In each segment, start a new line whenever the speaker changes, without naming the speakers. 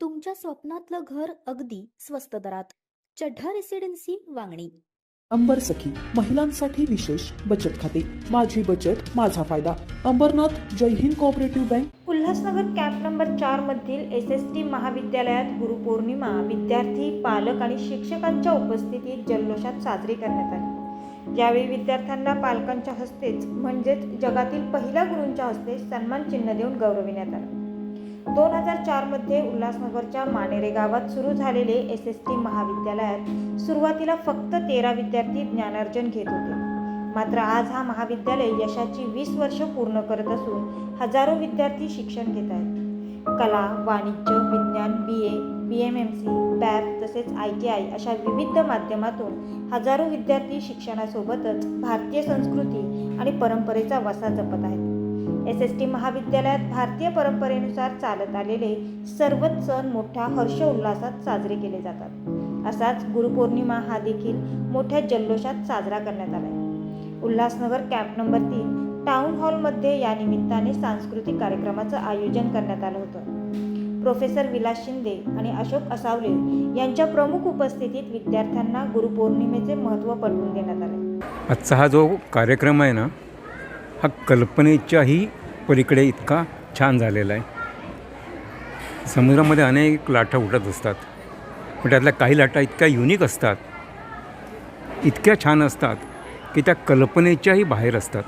तुमच्या स्वप्नातलं घर अगदी स्वस्त दरात. चढ्ढा रेसिडेन्सी वांगणी.
अंबर सखी महिलांसाठी विशेष बचत खाते. माझी बचत माझा फायदा. Ambernath Jai Hind cooperative bank
Ulhasnagar camp number चार मधील एस एस टी महाविद्यालयात गुरुपौर्णिमा. विद्यार्थी पालक आणि शिक्षकांच्या उपस्थितीत जल्लोषात साजरी करण्यात आली. यावेळी विद्यार्थ्यांना पालकांच्या हस्तेच म्हणजेच जगातील पहिल्या गुरूंच्या हस्ते सन्मान चिन्ह देऊन गौरविण्यात आलं. दोन हजार चारमध्ये उल्हासनगरच्या मानेरे गावात सुरू झालेले एस एस टी महाविद्यालयात सुरुवातीला फक्त तेरा विद्यार्थी ज्ञानार्जन घेत होते. मात्र आज हा महाविद्यालय यशाची वीस वर्ष पूर्ण करत असून हजारो विद्यार्थी शिक्षण घेत आहेत. कला वाणिज्य विज्ञान B A B M M C बॅप तसेच आय टी आय अशा विविध माध्यमातून हजारो विद्यार्थी शिक्षणासोबतच भारतीय संस्कृती आणि परंपरेचा वसा जपत आहेत. एस एस टी महाविद्यालयात भारतीय परंपरेनुसार चालत आलेले सर्वच सण मोठ्या हर्षउल्हासात साजरे केले जातात. असाच गुरुपौर्णिमा हा देखील मोठ्या जल्लोषात साजरा करण्यात आला आहे उल्हासनगर कॅम्प नंबर तीन टाउन हॉलमध्ये या निमित्ताने सांस्कृतिक कार्यक्रमाचं आयोजन करण्यात आलं होतं. प्रोफेसर विलास शिंदे आणि अशोक असावले यांच्या प्रमुख उपस्थितीत विद्यार्थ्यांना गुरुपौर्णिमेचे महत्त्व पटवून देण्यात आले.
आजचा हा जो कार्यक्रम आहे ना हा कल्पनेच्याही पलीकडे इतका छान झालेला आहे. समुद्रामध्ये अनेक लाटा उठत असतात पण त्यातल्या काही लाटा इतक्या युनिक असतात इतक्या छान असतात की त्या कल्पनेच्याही बाहेर असतात.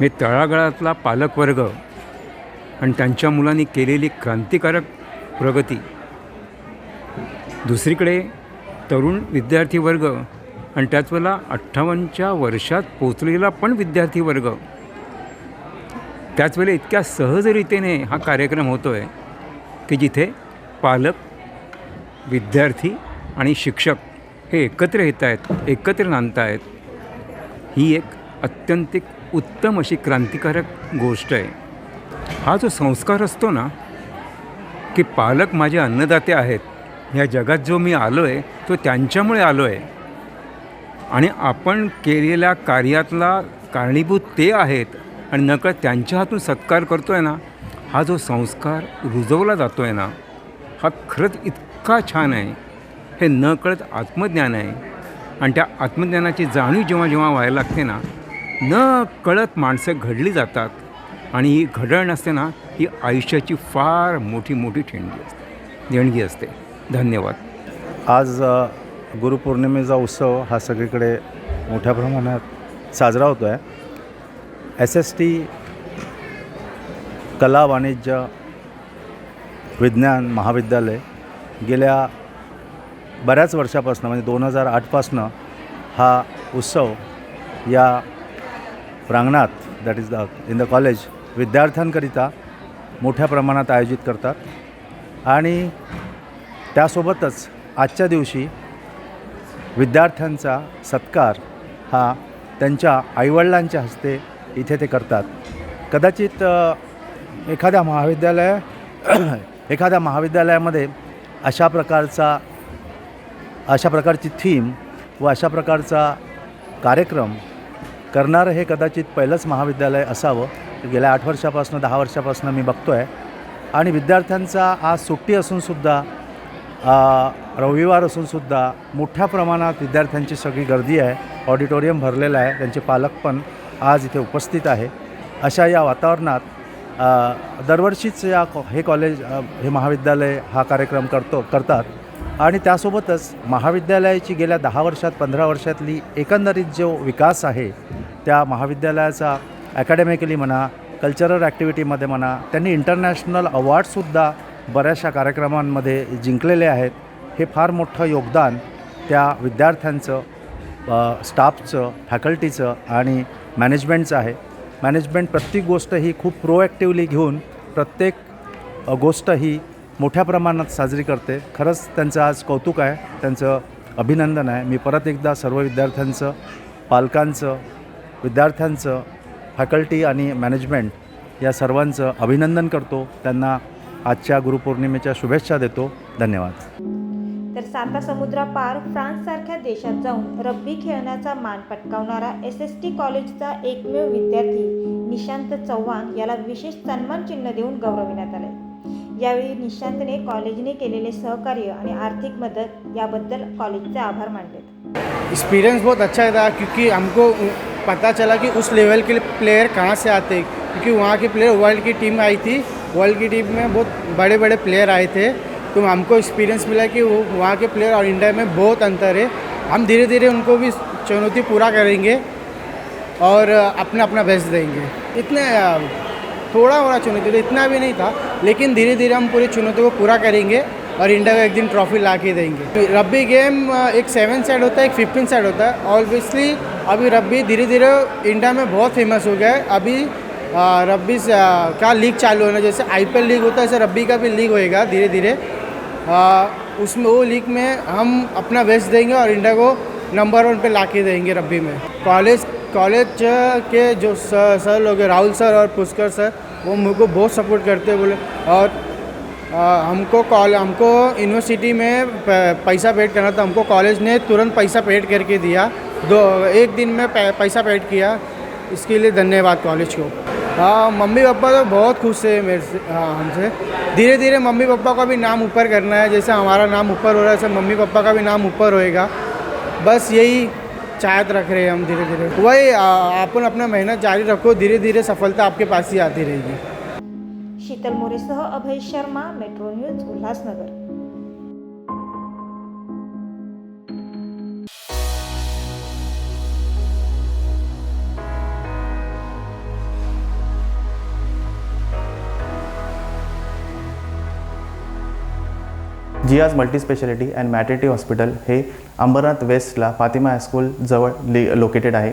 मी तळागाळातला पालकवर्ग आणि त्यांच्या मुलांनी केलेली क्रांतिकारक प्रगती. दुसरीकडे तरुण विद्यार्थी वर्ग आणि त्याच वेळेला अठ्ठावन्नच्या वर्षात पोचलेला पण विद्यार्थी वर्ग त्याच वेळेला इतक्या सहजरीतीने हा कार्यक्रम होतो आहे की जिथे पालक विद्यार्थी आणि शिक्षक हे एकत्र येत आहेत एकत्र नांदत आहेत ही एक अत्यंतिक उत्तम अशी क्रांतिकारक गोष्ट आहे. हा जो संस्कार असतो ना की पालक माझे अन्नदाते आहेत या जगात जो मी आलो आहे तो त्यांच्यामुळे आलो आहे आणि आपण केलेल्या कार्यातला कारणीभूत ते आहेत आणि नकळत त्यांच्या हातून सत्कार करतो आहे ना हा जो संस्कार रुजवला जातो आहे ना हा खरंच इतका छान आहे. हे नकळत आत्मज्ञान आहे. आणि त्या आत्मज्ञानाची जाणीव जेव्हा जेव्हा व्हायला लागते ना न कळत माणसं घडली जातात. आणि ही घडण असते ना ही आयुष्याची फार मोठी मोठी ठेणगी असते देणगी असते. धन्यवाद.
आज गुरुपौर्णिमेचा उत्सव हा सगळीकडे मोठ्या प्रमाणात साजरा होतो आहे एस एस टी कला वाणिज्य विज्ञान महाविद्यालय गेल्या बऱ्याच वर्षापासून म्हणजे दोन हजार आठपासनं हा उत्सव या प्रांगणात that is the in the college विद्यार्थ्यांकरिता मोठ्या प्रमाणात आयोजित करतात. आणि त्यासोबतच आजच्या दिवशी विद्यार्थ्यांचा सत्कार हा त्यांच्या आईवडिलांच्या हस्ते इथे ते करतात. कदाचित एखाद्या महाविद्यालय एखाद्या महाविद्यालयामध्ये अशा प्रकारचा अशा प्रकारची थीम व अशा प्रकारचा कार्यक्रम करणारं हे कदाचित पहिलंच महाविद्यालय असावं. गेल्या आठ वर्षापासून दहा वर्षापासून मी बघतो आहे आणि विद्यार्थ्यांचा आज सुट्टी असूनसुद्धा रविवार असूनसुद्धा मोठ्या प्रमाणात विद्यार्थ्यांची सगळी गर्दी आहे. ऑडिटोरियम भरलेलं आहे. त्यांचे पालक पण आज इथे उपस्थित आहे. अशा या वातावरणात दरवर्षीच या कॉ हे कॉलेज हे महाविद्यालय हा कार्यक्रम करतो करतात. आणि त्यासोबतच महाविद्यालयाची गेल्या दहा वर्षात पंधरा वर्षातली एकंदरीत जो विकास आहे त्या महाविद्यालयाचा अकॅडमिकली म्हणा कल्चरल ॲक्टिव्हिटीमध्ये म्हणा त्यांनी इंटरनॅशनल अवॉर्डसुद्धा बऱ्याचशा कार्यक्रमांमध्ये जिंकलेले आहेत. हे फार मोठं योगदान त्या विद्यार्थ्यांचं स्टाफचं फॅकल्टीचं आणि मॅनेजमेंटचं आहे. मॅनेजमेंट प्रत्येक गोष्ट ही खूप प्रोॲक्टिवली घेऊन प्रत्येक गोष्ट ही मोठ्या प्रमाणात साजरी करते. खरंच त्यांचं आज कौतुक आहे त्यांचं अभिनंदन आहे. मी परत एकदा सर्व विद्यार्थ्यांचं पालकांचं विद्यार्थ्यांचं फॅकल्टी आणि मॅनेजमेंट या सर्वांचं अभिनंदन करतो. त्यांना आजच्या गुरुपौर्णिमेच्या शुभेच्छा देतो. धन्यवाद.
तर साता समुद्रापार फ्रान्ससारख्या देशात जाऊन रग्बी खेळण्याचा मान पटकावणारा एस एस टी कॉलेजचा एकमेव विद्यार्थी निशांत चव्हाण याला विशेष सन्मान चिन्ह देऊन गौरविण्यात आले यावेळी निशांतने कॉलेजने केलेले सहकार्य आणि आर्थिक मदत याबद्दल कॉलेजचे आभार मानले
एक्सपीरियंस बहुत अच्छा था क्योंकि हमको पता चला कि उस लेवल के प्लेयर कहाँ से आते क्योंकि वहाँ के प्लेयर वर्ल्ड की टीम आई थी। वर्ल्ड की टीम में बहुत बड़े बड़े प्लेयर आए थे। तो हमको एक्सपीरियंस मिला कि वो वहाँ के प्लेयर और इंडिया में बहुत अंतर है। हम धीरे धीरे उनको भी चुनौती पूरा करेंगे और अपना अपना बेस्ट देंगे। इतने, थोड़ा मोड़ा चुनौती था इतना भी नहीं था, लेकिन धीरे धीरे हम पूरी चुनौती को पूरा करेंगे। और इंडिया को एक दिन ट्रॉफी ला के देंगे। रब्बी गेम एक सेवन साइड होता है, एक फिफ्टीन साइड होता है। ऑब्वियसली अभी रब्बी धीरे धीरे इंडिया में बहुत फ़ेमस हो गया है। अभी रब्बी क्या लीग चालू होना, जैसे आईपीएल लीग होता है, ऐसे रब्बी का भी लीग होएगा धीरे धीरे उसमें वो लीग में हम अपना बेस्ट देंगे और इंडिया को नंबर वन पे ला के देंगे रब्बी में। कॉलेज कॉलेज के जो सर सर लोग राहुल सर और पुष्कर सर, वो मुझको बहुत सपोर्ट करते हैं, बोले, और हमको कॉल, हमको यूनिवर्सिटी में पैसा पेड करना था। हमको कॉलेज ने तुरंत पैसा पेड करके दिया। दो, एक दिन में पैसा पेड किया। इसके लिए धन्यवाद कॉलेज को। हाँ मम्मी पापा तो बहुत खुश है मेरे से हाँ हमसे। धीरे धीरे मम्मी पापा का भी नाम ऊपर करना है। जैसे हमारा नाम ऊपर हो रहा है, वैसे मम्मी पापा का भी नाम ऊपर होएगा। बस यही चाहत रख रहे हैं हम धीरे धीरे। वही अपन अपना मेहनत जारी रखो। धीरे धीरे सफलता आपके पास ही आती रहेगी।
Sheetal मोरेसह Abhay Sharma metro news Ulhasnagar.
Jiya's multispeciality and maternity hospital हे अंबरनाथ वेस्टला फातिमा हायस्कूल जवळ लि लोकेटेड आहे.